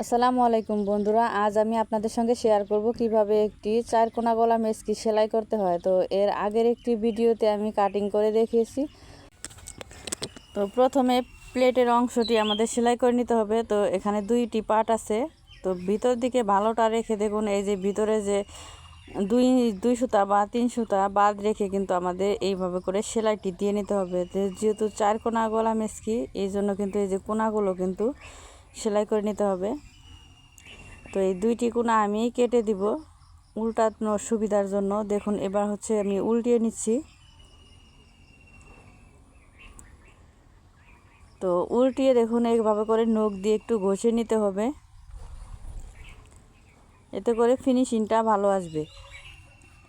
আসসালামু আলাইকুম বন্ধুরা, আজ আমি আপনাদের সঙ্গে শেয়ার করব কীভাবে একটি চার কোনা গলা মেসকি সেলাই করতে হয়। তো এর আগের একটি ভিডিওতে আমি কাটিং করে দেখিয়েছি। তো প্রথমে প্লেটের অংশটি আমাদের সেলাই করে নিতে হবে। তো এখানে দুইটি পার্ট আছে। তো ভিতর দিকে ভালোটা রেখে দেখুন, এই যে ভিতরে যে দুই দুই সুতা বা তিন সুতা বাদ রেখে কিন্তু আমাদের এইভাবে করে সেলাইটি দিয়ে নিতে হবে। যেহেতু চার কোনা গলা মেসকি, এই জন্য কিন্তু এই যে কোনাগুলো কিন্তু সেলাই করে নিতে হবে। তো এই দুইটি কোনা আমি কেটে দিব। উল্টানোর সুবিধার জন্য। দেখুন, এবার হচ্ছে আমি উল্টিয়ে নিচ্ছি। তো উল্টিয়ে দেখুন, এইভাবে করে নখ দিয়ে একটু ঘষে নিতে হবে। এতে করে ফিনিশিংটা ভালো আসবে।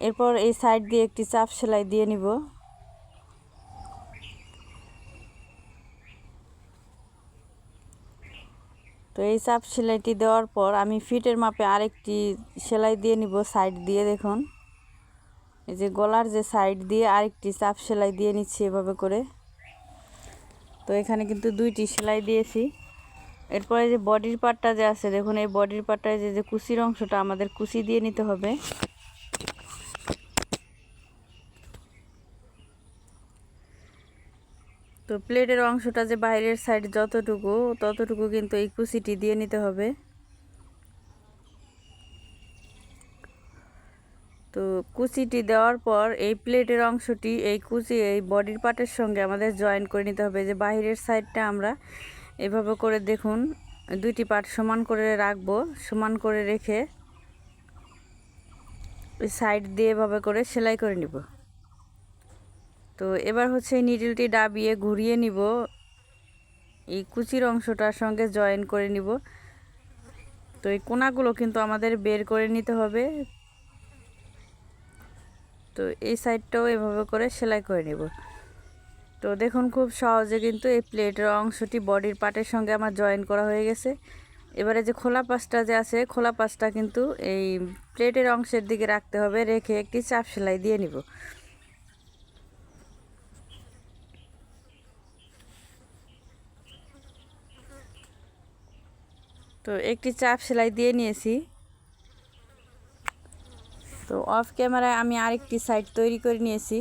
এরপর এই সাইড দিয়ে একটি চাপ সেলাই দিয়ে নিব। তো এই চাপ সেলাইটি দেওয়ার পর আমি ফিটের মাপে আরেকটি সেলাই দিয়ে নিব সাইড দিয়ে, দেখুন। এই যে গলার যে সাইড দিয়ে আরেকটি চাপ সেলাই দিয়ে নিচ্ছি এভাবে করে। তো এখানে কিন্তু দুইটি সেলাই দিয়েছি। এরপরে যে বডির পার্টটা যে আছে, দেখুন, এই বডির পার্টটায় যে যে কুচির অংশটা আমাদের কুচি দিয়ে নিতে হবে। তো প্লেটের অংশটা যে বাইরের সাইড যতটুকু, ততটুকু কিন্তু এই কুচিটি দিয়ে নিতে হবে। তো কুচিটি দেওয়ার পর এই প্লেটের অংশটি, এই কুচি এই বডির পার্টের সঙ্গে আমাদের জয়েন করে নিতে হবে। যে বাহিরের সাইডটা আমরা এভাবে করে দেখুন, দুইটি পার্ট সমান করে রাখব, সমান করে রেখে সাইড দিয়ে এভাবে করে সেলাই করে নিব। তো এবার হচ্ছে এই নিডলটি ডাবিয়ে ঘুরিয়ে নিব। এই কুচির অংশটার সঙ্গে জয়েন করে নিব। তো এই কোনাগুলো কিন্তু আমাদের বের করে নিতে হবে। তো এই সাইডটাও এভাবে করে সেলাই করে নিব। তো দেখুন খুব সহজে কিন্তু এই প্লেটের অংশটি বডির পার্টের সঙ্গে আমার জয়েন করা হয়ে গেছে। এবারে যে খোলা পাশটা যে আছে, খোলা পাশটা কিন্তু এই প্লেটের অংশের দিকে রাখতে হবে। রেখে একটি চাপ সেলাই দিয়ে নিব। তো একটি চাপ সেলাই দিয়ে নিয়েছি। তো অফ ক্যামেরায় আমি আরেকটি সাইড তৈরি করে নিয়েছি।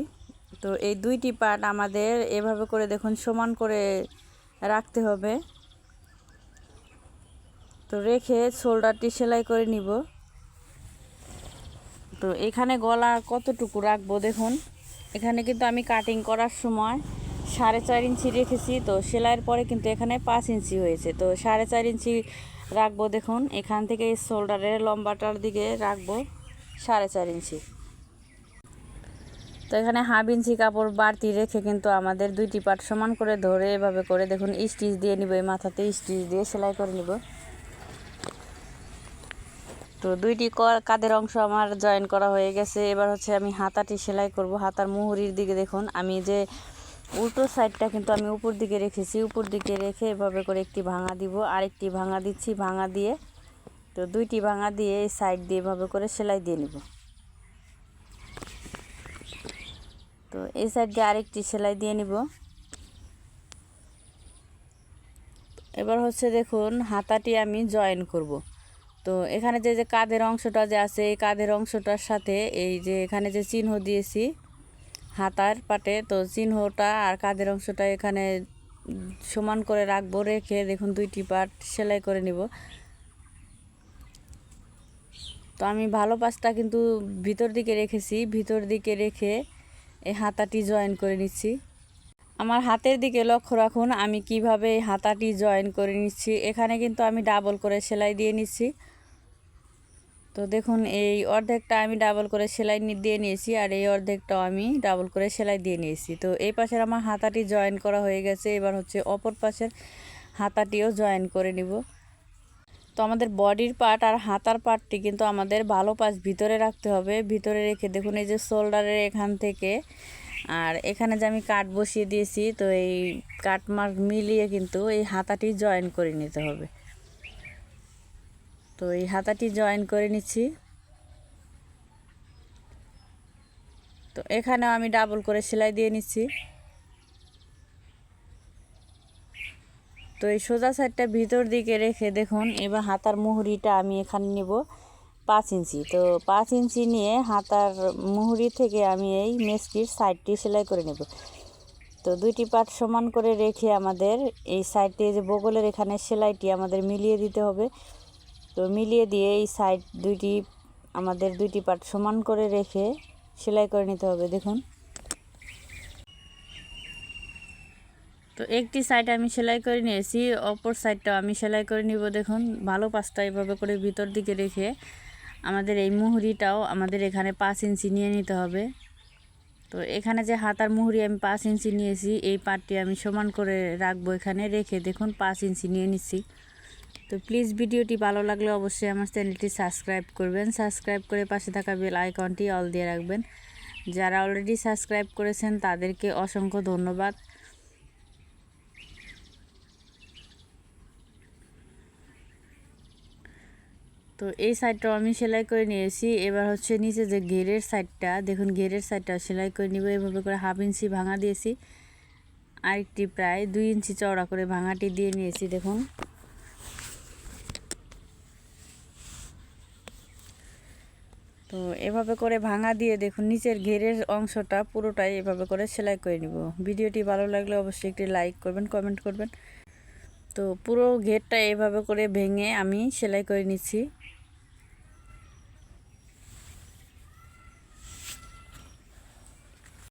তো এই দুইটি পার্ট আমাদের এভাবে করে দেখুন সমান করে রাখতে হবে। তো রেখে শোল্ডারটি সেলাই করে নিব। তো এখানে গলা কতটুকু রাখব দেখুন। এখানে কিন্তু আমি কাটিং করার সময় সাড়ে চার ইঞ্চি রেখেছি। তো সেলাইয়ের পরে কিন্তু এখানে পাঁচ ইঞ্চি হয়েছে। তো সাড়ে চার ইঞ্চি রাখব দেখুন, এখান থেকে শোল্ডারের লম্বাটার দিকে রাখব সাড়ে চার ইঞ্চি। তো এখানে হাফ ইঞ্চি কাপড় বাড়তি রেখে কিন্তু আমাদের দুইটি পাট সমান করে ধরে এভাবে করে দেখুন, স্টিচ দিয়ে নিব, এই মাথাতে স্টিচ দিয়ে সেলাই করে নিব। তো দুইটি কাদের অংশ আমার জয়েন করা হয়ে গেছে। এবার হচ্ছে আমি হাতাটি সেলাই করব, হাতার মুহুরির দিকে দেখুন, আমি যে উল্টো সাইডটা কিন্তু আমি উপর দিকে রেখেছি। উপর দিকে রেখে এভাবে করে একটি ভাঙা দিব, আরেকটি ভাঙা দিচ্ছি, ভাঙা দিয়ে। তো দুইটি ভাঙা দিয়ে এই সাইড দিয়ে এভাবে করে সেলাই দিয়ে নিব। তো এই সাইড দিয়ে আরেকটি সেলাই দিয়ে নিব। এবার হচ্ছে দেখুন, হাতাটি আমি জয়েন করব। তো এখানে যে যে কাঁধের অংশটা যে আছে, এই কাঁধের অংশটার সাথে এই যে এখানে যে চিহ্ন দিয়েছি হাতার পাটে। তো চিহ্নটা আর কাঁধের অংশটা এখানে সমান করে রাখব, রেখে দেখুন দুইটি পার্ট সেলাই করে নিব। তো আমি ভালো পাশটা কিন্তু ভিতর দিকে রেখেছি, ভিতর দিকে রেখে এই হাতাটি জয়েন করে নিচ্ছি। আমার হাতের দিকে লক্ষ্য রাখুন, আমি কীভাবে হাতাটি জয়েন করে নিচ্ছি। এখানে কিন্তু আমি ডাবল করে সেলাই দিয়ে নিচ্ছি। তো দেখুন, এই অর্ধেকটা আমি ডাবল করে সেলাই দিয়ে নিয়েছি আর এই অর্ধেকটাও আমি ডাবল করে সেলাই দিয়ে নিয়েছি। তো এই পাশের আমার হাতাটি জয়েন করা হয়ে গেছে। এবার হচ্ছে অপর পাশের হাতাটিও জয়েন করে নিব। তো আমাদের বডির পার্ট আর হাতার পার্টটি কিন্তু আমাদের ভালো পাশ ভিতরে রাখতে হবে। ভিতরে রেখে দেখুন, এই যে শোল্ডারের এখান থেকে আর এখানে যে আমি কাট বসিয়ে দিয়েছি, তো এই কাট মার্ক মিলিয়ে কিন্তু এই হাতাটি জয়েন করে নিতে হবে। তো এই হাতাটি জয়েন করে নিচ্ছি। তো এখানেও আমি ডাবল করে সেলাই দিয়ে নিচ্ছি। তো এই সোজা সাইডটা ভিতর দিকে রেখে দেখুন, এবার হাতার মুহুরিটা আমি এখানে নিব পাঁচ ইঞ্চি। তো পাঁচ ইঞ্চি নিয়ে হাতার মুহুরি থেকে আমি এই মেসটির সাইডটি সেলাই করে নেব। তো দুইটি পাট সমান করে রেখে আমাদের এই সাইডটি যে বগলের এখানে সেলাইটি আমাদের মিলিয়ে দিতে হবে। তো মিলিয়ে দিয়ে এই সাইড দুইটি, আমাদের দুইটি পাট সমান করে রেখে সেলাই করে নিতে হবে, দেখুন। তো একটি সাইড আমি সেলাই করে নিয়েছি, অপর সাইডটাও আমি সেলাই করে নিব, দেখুন। ভালো পাঁচটা এভাবে করে ভিতর দিকে রেখে আমাদের এই মুহুরিটাও আমাদের এখানে পাঁচ ইঞ্চি নিয়ে নিতে হবে। তো এখানে যে হাতার মুহুরি আমি পাঁচ ইঞ্চি নিয়েছি, এই পাটটি আমি সমান করে রাখব এখানে রেখে, দেখুন, পাঁচ ইঞ্চি নিয়ে নিচ্ছি। তো প্লিজ ভিডিওটি ভালো লাগলে অবশ্যই আমার চ্যানেলটি সাবস্ক্রাইব করবেন। সাবস্ক্রাইব করে পাশে থাকা বেল আইকনটি অল দিয়ে রাখবেন। যারা অলরেডি সাবস্ক্রাইব করেছেন, তাদেরকে অসংখ্য ধন্যবাদ। তো এই সাইডটাও আমি সেলাই করে নিয়েছি। এবার হচ্ছে নিচে যে ঘেরের সাইডটা দেখুন ঘেরের সাইডটা সেলাই করে নিব। এভাবে করে হাফ ইঞ্চি ভাঙা দিয়েছি। আরেকটি প্রায় দুই ইঞ্চি চওড়া করে ভাঙাটি দিয়ে নিয়েছি, দেখুন। তো এভাবে করে ভাঙা দিয়ে দেখুন, নিচের ঘেরের অংশটা পুরোটাই এভাবে করে সেলাই করে নিব। ভিডিওটি ভালো লাগলে অবশ্যই একটি লাইক করবেন, কমেন্ট করবেন। তো পুরো ঘেরটা এভাবে করে ভেঙে আমি সেলাই করে নিচ্ছি।